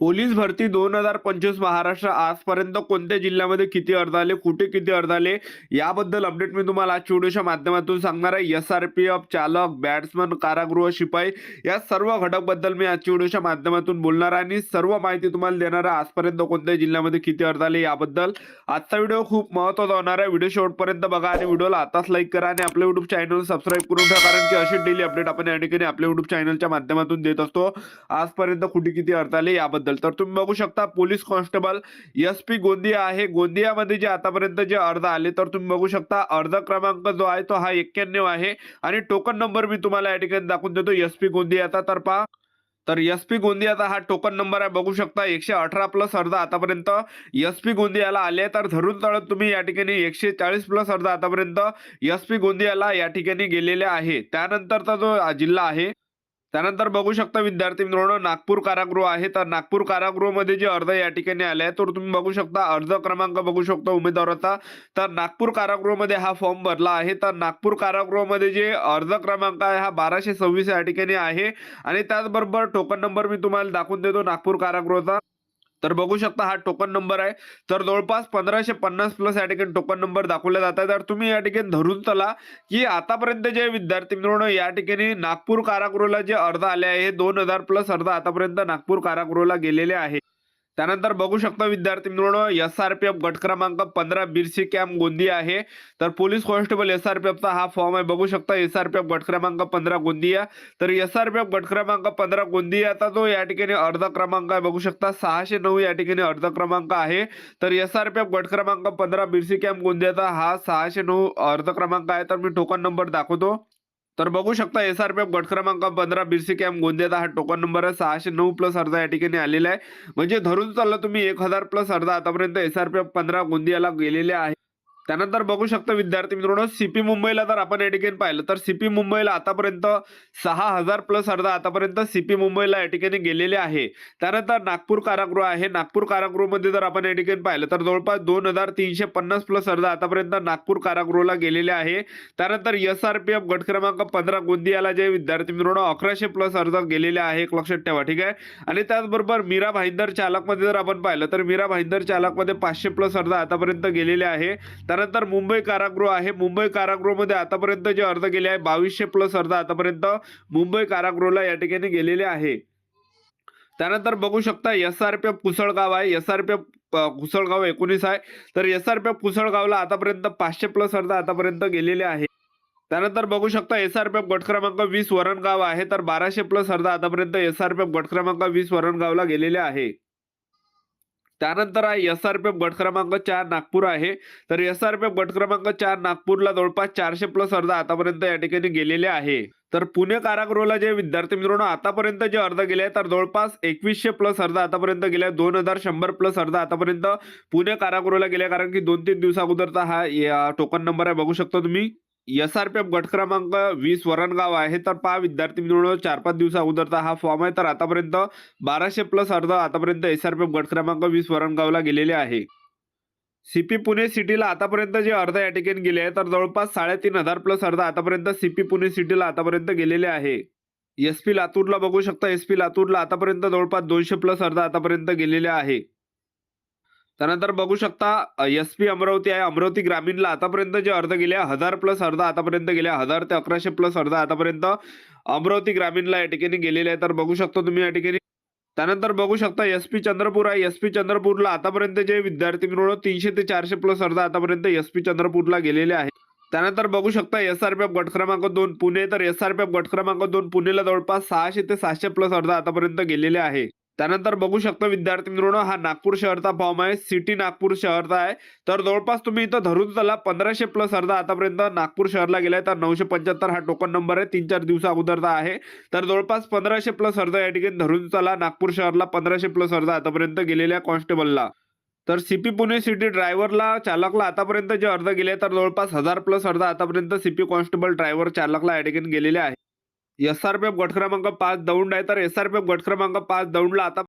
Police भरती दोन हजार पंचवीस महाराष्ट्र आजपर्यंत कोणत्या जिल्ह्यामध्ये किती अर्ज आले कुठे किती अर्ज आले याबद्दल अपडेट मी तुम्हाला आज व्हिडिओच्या माध्यमातून सांगणार आहे. एस आर पी एफ चालक बॅट्समन कारागृह शिपाई या सर्व घटकबद्दल मी आजच्या व्हिडिओच्या माध्यमातून बोलणार आहे आणि सर्व माहिती तुम्हाला देणार आहे आजपर्यंत कोणत्या जिल्ह्यामध्ये किती अर्ज आले याबद्दल. आजचा व्हिडिओ खूप महत्त्वाचा होणार आहे. व्हिडिओ शेवटपर्यंत बघा आणि व्हिडिओला आताच लाईक करा आणि आपल्या युट्यूब चॅनल सबस्क्राईब करून ठेवा कारण की अशी डेली अपडेट आपण या ठिकाणी आपल्या युट्यूब चॅनलच्या माध्यमातून देत असतो. आजपर्यंत कुठे किती अर्ज आले याबद्दल तर तुम्ही बघू शकता police constable S P Gondia आहे. गोंदियामध्ये जे आतापर्यंत जे अर्ज आले तर तुम्ही बघू शकता अर्ज क्रमांक जो आहे तो हा एक्क्याण्णव आहे. आणि टोकन नंबर मी तुम्हाला या ठिकाणी दाखवून देतो एस पी गोंदियाचा तर पहा तर एस पी गोंदियाचा हा टोकन नंबर आहे बघू शकता एकशे अठरा प्लस अर्ज आतापर्यंत एस पी गोंदियाला आले तर धरून तळत तुम्ही या ठिकाणी एकशे चाळीस प्लस अर्ज आतापर्यंत एस पी गोंदियाला या ठिकाणी गेलेले आहे. त्यानंतरचा जो जिल्हा आहे त्यानंतर बघू शकता विद्यार्थी मित्रांनो नागपूर कारागृह आहे. तर नागपूर कारागृहमध्ये जे अर्ज या ठिकाणी आले आहे तर तुम्ही बघू शकता अर्ज क्रमांक बघू शकता उमेदवाराचा. तर नागपूर कारागृहमध्ये हा फॉर्म भरला आहे. तर नागपूर कारागृहमध्ये जे अर्ज क्रमांक आहे हा बाराशे सव्वीस या ठिकाणी आहे. आणि त्याचबरोबर टोकन नंबर मी तुम्हाला दाखवून देतो नागपूर कारागृहाचा. तर बघू शकता हा टोकन नंबर आहे. तर जवळपास पंधराशे पन्नास प्लस या ठिकाणी टोकन नंबर दाखवले जात आहे तर तुम्ही या ठिकाणी धरून चला की आतापर्यंत जे विद्यार्थी मित्रांनो या ठिकाणी नागपूर कारागृहाला जे अर्ज आले आहे दोन हजार प्लस अर्ज आतापर्यंत नागपूर कारागृहाला गेलेले आहे त्यानंतर बघू शकता विद्यार्थी मित्रांनो एस आर पी एफ गट क्रमांक पंधरा बिरसी कॅम्प गोंदिया आहे. तर police constable S R P एफचा हा फॉर्म आहे. बघू शकता एस आर पी एफ गट क्रमांक पंधरा गोंदिया. तर एस आर पी एफ गट क्रमांक पंधरा गोंदियाचा जो या ठिकाणी अर्ज क्रमांक आहे बघू शकता सहाशे नऊ या ठिकाणी अर्ज क्रमांक आहे. तर एस आर पी एफ गट क्रमांक पंधरा बिरसी कॅम्प गोंदियाचा हा सहाशे नऊ अर्ज क्रमांक आहे. तर मी टोकन नंबर दाखवतो. तर बघू शकता एस आर पी एफ गट क्रमांक पंधरा बिरसी कॅम्प गोंदियाचा हा टोकन नंबर आहे सहाशे नऊ प्लस अर्ज या ठिकाणी आलेला आहे. म्हणजे धरून चाललं तुम्ही एक हजार प्लस अर्ज आतापर्यंत एस आर पी एफ पंधरा गोंदियाला गेलेले आहे. त्यानंतर बघू शकता विद्यार्थी मित्रांनो सीपी मुंबईला जर आपण या ठिकाणी पाहिलं तर सीपी मुंबईला आतापर्यंत सहा हजार प्लस अर्ज आतापर्यंत सीपी मुंबईला या ठिकाणी गेलेले आहे. त्यानंतर नागपूर कारागृह आहे. नागपूर कारागृहमध्ये जर आपण या ठिकाणी पाहिलं तर जवळपास दोन हजार तीनशे पन्नास प्लस अर्ज आतापर्यंत नागपूर कारागृहला गेलेले आहे. त्यानंतर एस आर पी एफ गट क्रमांक पंधरा गोंदियाला जे विद्यार्थी मित्रांनो अकराशे प्लस अर्ज गेलेले आहे. एक लक्षात ठेवा ठीक आहे? आणि त्याचबरोबर मीरा भाईंदर चालकमध्ये जर आपण पाहिलं तर मीरा भाईंदर चालकमध्ये पाचशे प्लस अर्धा आतापर्यंत गेलेले आहे. त्यानंतर मुंबई कारागृह आहे. मुंबई कारागृहमध्ये आतापर्यंत जे अर्ज गेले आहे बावीसशे प्लस अर्ज आतापर्यंत मुंबई कारागृहला या ठिकाणी गेलेले आहे. त्यानंतर बघू शकता S R P F Kusalgaon आहे. S R P F Kusalgaon एकोणीस आहे. तर एस आर पी एफ कुसळगावला आतापर्यंत पाचशे प्लस अर्ज आतापर्यंत गेलेले आहे. त्यानंतर बघू शकता एस आर पी एफ गट क्रमांक वीस वरणगाव आहे. तर बाराशे प्लस अर्ज आतापर्यंत एस आर पी एफ गट क्रमांक वीस वरणगावला गेलेले आहे. त्यानंतर आहे एस आर पी बट गट क्रमांक चार नागपूर आहे. तर एस आर पी बट गट क्रमांक चार नागपूरला जवळपास चारशे प्लस अर्ज आतापर्यंत या ठिकाणी गेलेले आहे. तर पुणे कारागृहाला जे विद्यार्थी मित्रांनो आतापर्यंत जे अर्ज गेले आहे तर जवळपास एकवीसशे प्लस अर्ज आतापर्यंत गेले दोन हजार शंभर प्लस अर्ज आतापर्यंत पुणे कारागृहाला गेले कारण की दोन तीन दिवसाअगोदरचा हा या टोकन नंबर आहे. बघू शकता तुम्ही. एस आर पी एफ गट क्रमांक वीस वरणगाव आहे. तर पहा विद्यार्थी मित्रांनो चार पाच दिवसा अगोदरचा हा फॉर्म आहे. तर आतापर्यंत बाराशे प्लस अर्ज आतापर्यंत एस आर पी एफ गट क्रमांक वीस वरणगावला गेलेले आहे. सीपी पुणे सिटीला आतापर्यंत जे अर्ज या ठिकाणी गेले आहे तर जवळपास साडेतीन हजार प्लस अर्ज आतापर्यंत सीपी पुणे सिटीला आतापर्यंत गेलेले आहे. एस पी लातूरला बघू शकता एस पी लातूरला आतापर्यंत जवळपास दोनशे प्लस अर्ज आतापर्यंत गेलेले आहे. त्यानंतर बघू शकता एस पी अमरावती आहे. अमरावती ग्रामीणला आतापर्यंत जे अर्ज गेले हजार प्लस अर्ज आतापर्यंत गेले हजार ते अकराशे प्लस अर्ज आतापर्यंत अमरावती ग्रामीणला या ठिकाणी गेलेले आहे तर बघू शकता तुम्ही या ठिकाणी. त्यानंतर बघू शकता एस पी चंद्रपूर आहे. एस पी चंद्रपूरला आतापर्यंत जे विद्यार्थी मिळवलं तीनशे ते चारशे प्लस अर्ज आतापर्यंत एस पी चंद्रपूरला गेलेले आहे त्यानंतर बघू शकता एस आर पी एफ गट क्रमांक दोन पुणे. तर एस आर पी एफ गट क्रमांक दोन पुणेला जवळपास सहाशे ते सातशे प्लस अर्ज आतापर्यंत गेलेले आहे. त्यानंतर बघू शकता विद्यार्थी मित्रांनो हा नागपूर शहरचा फॉर्म आहे. सिटी नागपूर शहरचा आहे. तर जवळपास तुम्ही इथं धरून चला पंधराशे प्लस अर्ज आतापर्यंत नागपूर शहरला गेलाय. तर नऊशे पंच्याहत्तर हा टोकन नंबर आहे. तीन चार दिवसा अगोदरचा आहे. तर जवळपास पंधराशे प्लस अर्ज या ठिकाणी धरून चला. नागपूर शहरला पंधराशे प्लस अर्ज आतापर्यंत गेलेल्या कॉन्स्टेबलला तर सीपी पुणे सिटी ड्रायव्हरला चालकला आतापर्यंत जे अर्ज गेले तर जवळपास हजार प्लस अर्ज आतापर्यंत सीपी कॉन्स्टेबल ड्रायव्हर चालकला या ठिकाणी गेलेले आहे एस आर पी एफ गट क्रमांक पाच दौंड आहे. तर एस आर पी एफ गट क्रमांक पाच दौंडला आता